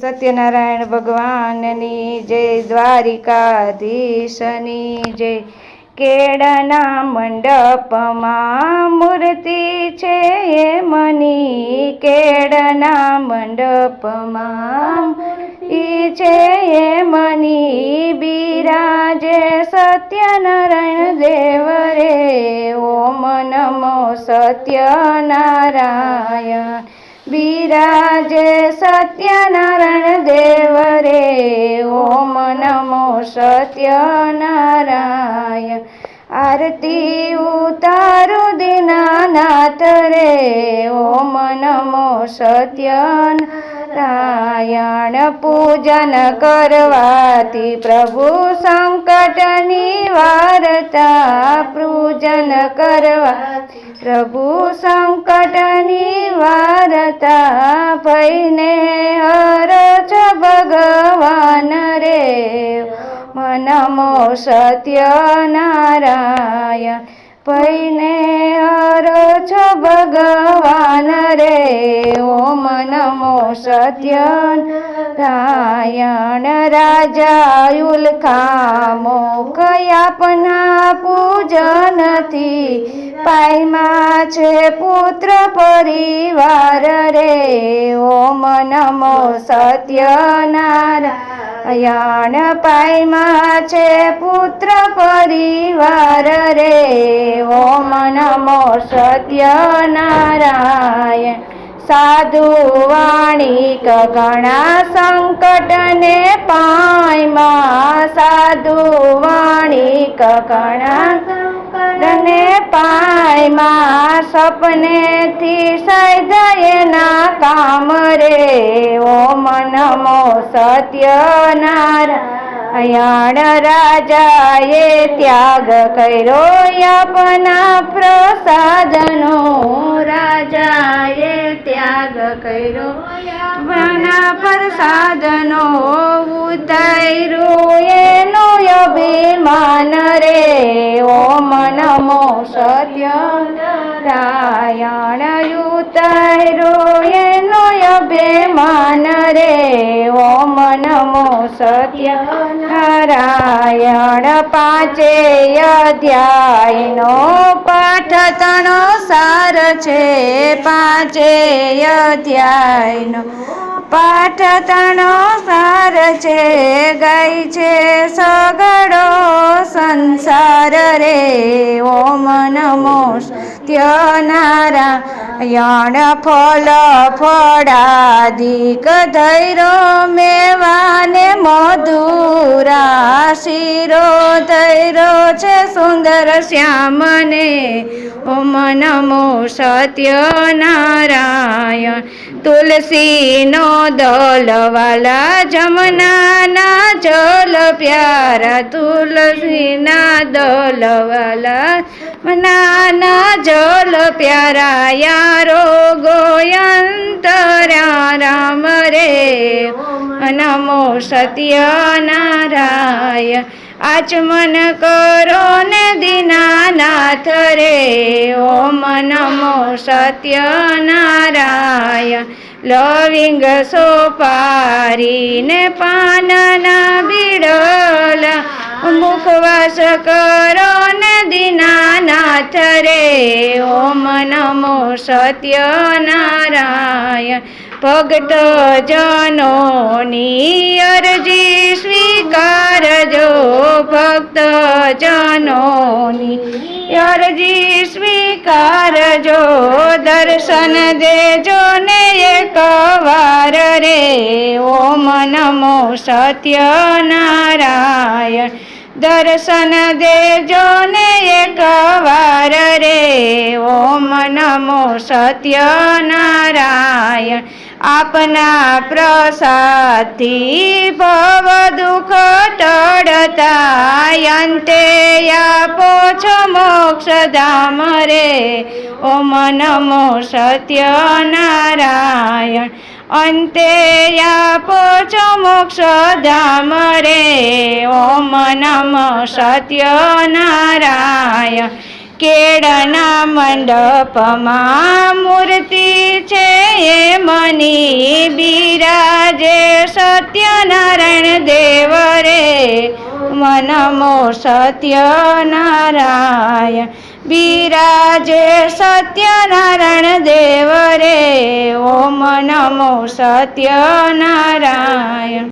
સત્યનારાયણ ભગવાનની જય, દ્વારિકાધીશની જય. કેળના મંડપમાં મૂર્તિ છે મની. કેળના મંડપમાં ઈ છે મની. બિરાજે સત્યનારાયણ દેવ રે. ઓમ નમો સત્યનારાયણ. બિરાજે સત્યનારાયણ દેવ રે ઓમ નમો સત્યનારાયણ આરતી ઉતારો દિનાનાથ રે ઓમ નમો સત્યનારાયણ પૂજન કરવાથી પ્રભુ સંકટ નિવારતા પૂજન કરવા પ્રભુ સંકટ નિવારતા ભયને હર છ ભગવાન રે. મનમો સત્ય નારાયણ ભયને હર છ ભગવાન રે. ઓમ નમો સત્યનારાયણ રાજા ઉલખામો કયાપના પૂજનથી પાયમાં છે પુત્ર પરિવાર રે. ઓમ નમો સત્યનારાયણ પાયમાં છે પુત્ર પરિવાર રે. ઓમ નમો સત્યનારાયણ. સાધુ વાણિક ઘણા સંકટને પાયમાં સાધુ વાણિક ઘણા સંકટને પાયમાં સપનેથી સૈદયના કામ રે. ઓમ નમો સત્યનારાયણ રાજાએ ત્યાગ કર્યો આપના પ્રસાદનો પ્રસાદનો ઉતાર્યું. એનો અભિમાન રે. ઓમ નમો રાયણ ઉતાર્યો. એનો અભિમાન રે. ઓમ નમો રાયણ પાંચે અધ્યાયનો પાઠ તણો સાર છે. પાંચે અધ્યાયનો પાઠ તણો સાર છે, ગઈ છે સગડો સંસાર રે. ઓમ નમો ત્યનારાયણ ફલ ફળાધિક ધૈરો મેવાને મધુરા શિરો ધૈરો છે સુંદર શ્યામને. ઓમ નમો સત્યનારાયણ તુલસીનો દલવાલા જમનાના જલ પ્યારા, તુલસીના દલવાલા મનાના જલ પ્યારા, યારો ગોયંતરા, રામ રે, નમો સત્યનારાયણ. આચમન કરો ને દીનાનાથ રે. ઓમ નમો સત્યનારાયણ. લવિંગ સોપારીને પાનના બિડલા. મુખવાસ કરો ને દીનાનાથ રે. ઓમ નમો સત્યનારાયણ. ભક્ત જનોની અરજી સ્વીકારજો ભક્ત જનોની અરજી સ્વીકારજો દર્શન દેજો ને એક વાર રે. ઓમ નમો સત્યનારાયણ. દર્શન દેજો ને એક વાર રે. ઓમ નમો સત્યનારાયણ. આપના પ્રસાદથી ભવ દુઃખ ટળતા અંતે આપો છો મોક્ષ ધામ રે. ઓમ નમો સત્યનારાયણ. અંતે આપો છો મોક્ષ ધામ રે. ઓમ નમ સત્યનારાયણ. કેળના મંડપમાં મૂર્તિ છે. સત્યનારાયણ દેવ રે મનમો સત્યનારાયણ. બિરાજે સત્યનારાયણ દેવ રે ઓમ નમો સત્યનારાયણ.